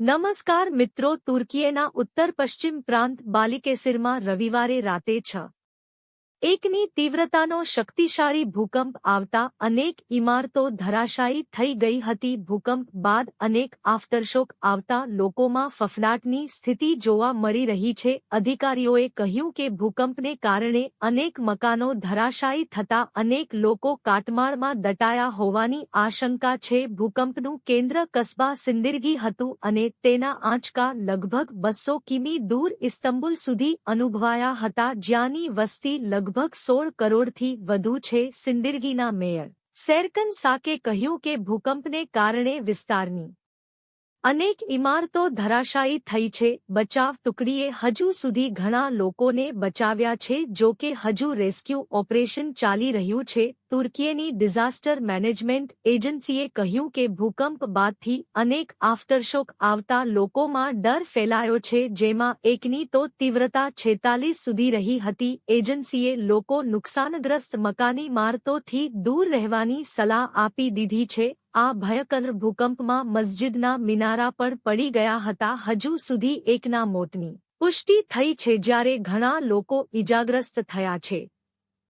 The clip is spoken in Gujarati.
નમસ્કાર મિત્રો તુર્કીએના ઉત્તર પશ્ચિમ પ્રાંત બાલિકેસિરમાં રવિવારે રાતે છ એકની તીવ્રતાનો શક્તિશાળી ભૂકંપ આવતા અનેક ઇમારતો ધરાશાયી થઈ ગઈ હતી. ભૂકંપ બાદ અનેક આફ્ટરશોક આવતા લોકોમાં ફફડાટની સ્થિતિ જોવા મળી રહી છે. અધિકારીઓએ કહ્યું કે ભૂકંપને કારણે અનેક મકાનો ધરાશાયી થતા અનેક લોકો કાટમાળમાં દટાયા હોવાની આશંકા છે. ભૂકંપનું કેન્દ્ર કસ્બા સિંદિરગી હતું અને તેના આંચકા લગભગ બસો કિમી દૂર ઇસ્તંબુલ સુધી અનુભવાયા હતા. જ્યાંની વસ્તી લગભગ સોળ કરોડથી વધુ છે સિંદિરગીના મેયર. સેરકન સાકે કહ્યું કે ભૂકંપને કારણે વિસ્તારની અનેક ઇમારતો ધરાશાયી થઈ છે. બચાવ ટુકડીએ હજુ સુધી ઘણા લોકોને બચાવ્યા છે, જો કે હજુ રેસ્ક્યુ ઓપરેશન ચાલી રહ્યું છે. તુર્કીની ડિઝાસ્ટર મેનેજમેન્ટ એજન્સીએ કહ્યું કે ભૂકંપ બાદથી અનેક આફ્ટરશોક આવતા લોકોમાં ડર ફેલાયો છે, જેમાં એકની તો તીવ્રતા છેતાલીસ સુધી રહી હતી. એજન્સીએ લોકો નુકસાનગ્રસ્ત મકાની મારતોથી દૂર રહેવાની સલાહ આપી દીધી છે. આ ભયંકર ભૂકંપમાં મસ્જિદના મિનારા પણ પડી ગયા હતા. હજુ સુધી એકના મોતની પુષ્ટિ થઈ છે જ્યારે ઘણા લોકો ઇજાગ્રસ્ત થયા છે.